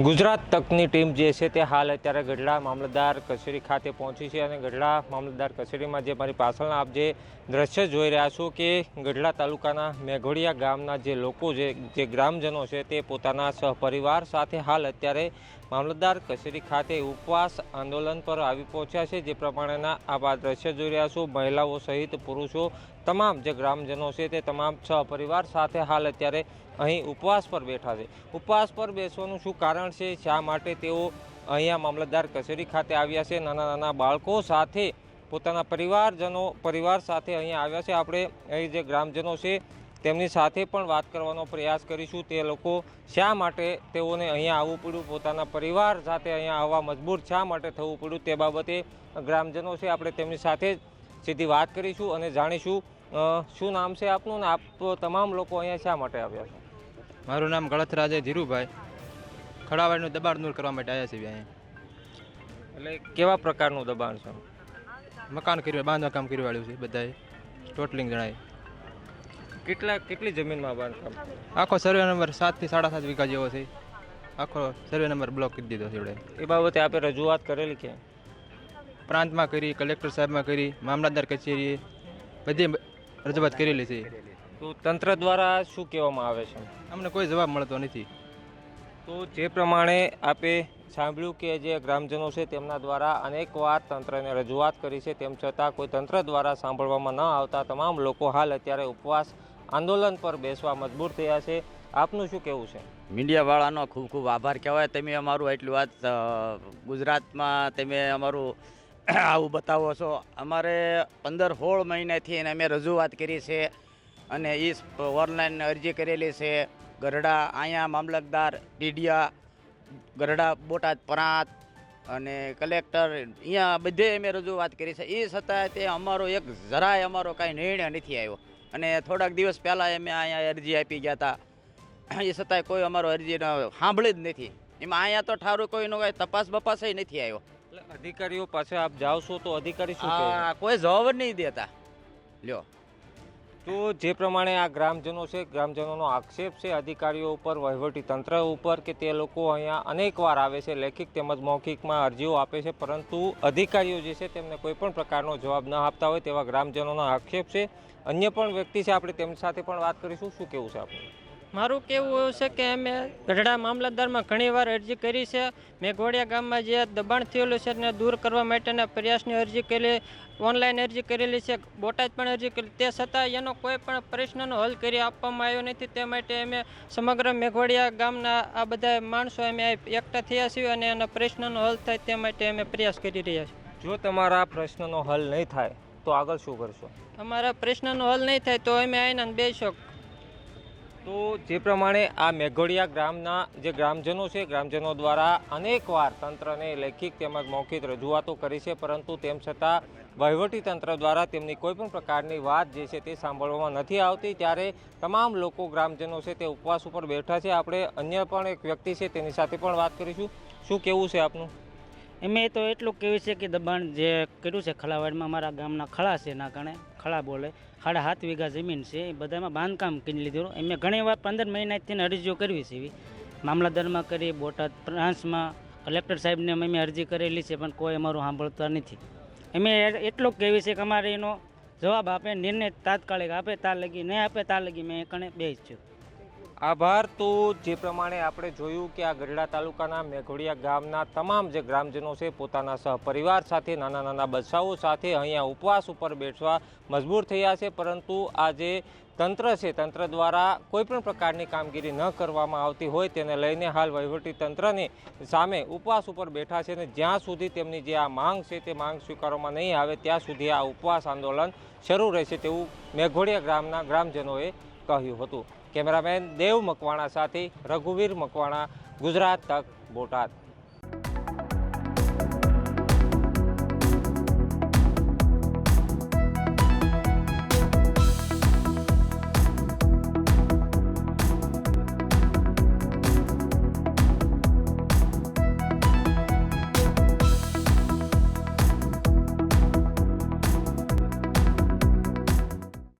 Gujarat તકની team જે છે તે હાલ અત્યારે ગઢડા મામલતદાર કચેરી ખાતે પહોંચી છે અને ગઢડા મામલતદાર કચેરીમાં જે મારી પાછળના આપ જે દ્રશ્ય જોઈ રહ્યા છો કે ગઢડા તાલુકાના મેઘોડિયા ગામના જે લોકો જે જે ગ્રામજનો છે તે પોતાના સહપરિવાર સાથે હાલ અત્યારે મામલતદાર કચેરી ખાતે ઉપવાસ આંદોલન પર આવી પહોંચ્યા છે. જે પ્રમાણેના આવા દ્રશ્ય જોઈ રહ્યા છો. મહિલાઓ સહિત પુરુષો, તમામ જે ગ્રામજનો છે તે તમામ સહપરિવાર સાથે હાલ અત્યારે અહીં ઉપવાસ પર બેઠા છે. ઉપવાસ પર બેસવાનું શું કારણ છે? શા માટે તેઓ અહીંયા મામલતદાર કચેરી ખાતે આવ્યા છે? નાના નાના બાળકો સાથે, પોતાના પરિવારજનો પરિવાર સાથે અહીંયા આવ્યા છે. આપણે અહીં જે ગ્રામજનો છે તેમની સાથે પણ વાત કરવાનો પ્રયાસ કરીશું. તે લોકો શા માટે તેઓને અહીંયા આવવું પડ્યું? પોતાના પરિવાર સાથે અહીંયા આવવા મજબૂર શા માટે થવું પડ્યું? તે બાબતે ગ્રામજનો છે આપણે તેમની સાથે જ સીધી વાત કરીશું અને જાણીશું શું નામ છે આપનું ને આપ તમામ લોકો અહીંયા શા માટે આવ્યા છે? મારું નામ ગળથરાજે ધીરુભાઈ. ખડાવાડીનું દબાણ દૂર કરવા માટે આવ્યા છીએ અહીંયા. એટલે કેવા પ્રકારનું દબાણ છે? મકાન કર્યું બાંધવા કામ કર્યું વાળ્યું છે બધાએ. ટોટલિંગ જણાય. કેટલા કેટલી જમીનમાં બાંધકામ? આખો સર્વે નંબર સાતથી સાડા સાત વીઘા જેવો છે. આખો સર્વે નંબર બ્લોક કરી દીધો છે એ બાબતે આપે રજૂઆત કરેલી કે? પ્રાંતમાં કરી કલેક્ટર સાહેબમાં કરી મામલતદાર કચેરીએ બધી રજૂઆત કરેલી છે. તો તંત્ર દ્વારા શું કહેવામાં આવે છે? અમને કોઈ જવાબ મળતો નથી. તો જે પ્રમાણે આપે સાંભળ્યું કે જે ગ્રામજનો છે તેમના દ્વારા અનેકવાર તંત્રને રજૂઆત કરી છે તેમ છતાં કોઈ તંત્ર દ્વારા સાંભળવામાં ન આવતા તમામ લોકો હાલ અત્યારે ઉપવાસ આંદોલન પર બેસવા મજબૂર થયા છે. આપનું શું કહેવું છે? મીડિયાવાળાનો ખૂબ ખૂબ આભાર. કહેવાય તમે અમારું એટલી વાત ગુજરાતમાં તમે અમારું આવું બતાવો છો. અમારે પંદર સોળ મહિનાથી એને અમે રજૂઆત કરી છે અને એ ઓનલાઈન અરજી કરેલી છે. ગરડા અહીંયા મામલતદાર, ડીડિયા, ગરડા બોટાદ પ્રાંત અને કલેક્ટર અહીંયા બધે અમે રજૂઆત કરી છે. એ છતાં તે અમારો એક જરાય અમારો કાંઈ નિર્ણય નથી આવ્યો. અને થોડાક દિવસ પહેલાં અમે અહીંયા અરજી આપી ગયા હતા એ છતાંય કોઈ અમારો અરજી સાંભળી જ નથી. એમાં અહીંયા તો ઠારું કોઈનો કાંઈ તપાસ બપાસ નથી આવ્યો. અધિકારીઓ પાસે આપ જાઓ છો તો અધિકારી શું કોઈ જવાબ નહીં દેતા. લ્યો. તો જે પ્રમાણે આ ગ્રામજનો છે, ગ્રામજનોનો આક્ષેપ છે, અધિકારીઓ ઉપર, વહીવટી તંત્ર ઉપર કે તે લોકો અહીંયા અનેકવાર આવે છે, લેખિત તેમજ મૌખિકમાં અરજીઓ આપે છે, પરંતુ અધિકારીઓ જે છે તેમને કોઈ પણ પ્રકારનો જવાબ ન આપતા હોય તેવા ગ્રામજનોનો આક્ષેપ છે. અન્ય પણ વ્યક્તિ છે, આપણે તેમની સાથે પણ વાત કરીશું. શું કેવું છે આપણું મારું કહેવું એવું છે કે અમે ગઢડા મામલતદારમાં ઘણીવાર અરજી કરી છે. મેઘોડિયા ગામમાં જે દબાણ થયેલું છે તેને દૂર કરવા માટેના પ્રયાસની અરજી કરેલી ઓનલાઈન અરજી કરેલી છે બોટાદ પણ અરજી કરી તે છતાં એનો કોઈ પણ પ્રશ્નનો હલ કરી આપવામાં આવ્યો નથી. તે માટે અમે સમગ્ર મેઘોડિયા ગામના આ બધા માણસો અમે એકઠા થયા છીએ અને એના પ્રશ્નનો હલ થાય તે માટે અમે પ્રયાસ કરી રહ્યા છીએ. જો તમારા પ્રશ્નનો હલ નહીં થાય તો આગળ શું કરશો? અમારા પ્રશ્નનો હલ નહીં થાય તો અમે આવીને બેસો તો જે પ્રમાણે આ મેઘોડિયા ગ્રામના જે ગ્રામજનો છે, ગ્રામજનો દ્વારા અનેકવાર તંત્રને લેખિત તેમજ મૌખિક રજૂઆતો કરી છે, પરંતુ તેમ છતાં વહીવટી તંત્ર દ્વારા તેમની કોઈપણ પ્રકારની વાત જે છે તે સાંભળવામાં નથી આવતી. ત્યારે તમામ લોકો ગ્રામજનો છે તે ઉપવાસ ઉપર બેઠા છે. આપણે અન્ય પણ એક વ્યક્તિ છે તેની સાથે પણ વાત કરીશું. શું કેવું છે આપનું? એમે તો એટલું કહેવું છે કે દબાણ જે કર્યું છે, ખલાવાડમાં અમારા ગામના ખળા છે એના કારણે. ખળા બોલે સાડા સાત વીઘા જમીન છે, એ બધામાં બાંધકામ કરી લીધેલું મેં ઘણી વાર પંદર મહિનાથી અરજીઓ કરવી છે એવી. મામલતદારમાં કરી, બોટાદ બ્રાન્ચમાં કલેક્ટર સાહેબને અમે અરજી કરેલી છે, પણ કોઈ અમારું સાંભળતા નથી. અમે એટલું કહેવી છે કે અમારે એનો જવાબ આપે, નિર્ણય તાત્કાલિક આપે, તાર લગી, નહીં આપે, તાર લગી મેં કણે બે છું આભાર. તો જે પ્રમાણે આપણે જોયું કે આ ગઢડા તાલુકાના મેઘોડિયા ગામના તમામ જે ગ્રામજનો છે, પોતાના સહપરિવાર સાથે, નાના નાના બચ્ચાઓ સાથે અહીંયા ઉપવાસ ઉપર બેસવા મજબૂર થયા છે. પરંતુ આ જે તંત્ર છે, તંત્ર દ્વારા કોઈપણ પ્રકારની કામગીરી ન કરવામાં આવતી હોય તેને લઈને હાલ વહીવટી તંત્રને સામે ઉપવાસ ઉપર બેઠા છે અને જ્યાં સુધી તેમની જે આ માંગ છે, તે માંગ સ્વીકારવામાં નહીં આવે, ત્યાં સુધી આ ઉપવાસ આંદોલન શરૂ રહેશે તેવું મેઘોડિયા ગ્રામના ગ્રામજનોએ કહ્યું હતું. કેમેરામેન દેવ મકવાણા સાથે રઘુવીર મકવાણા ગુજરાત તક બોટાદ.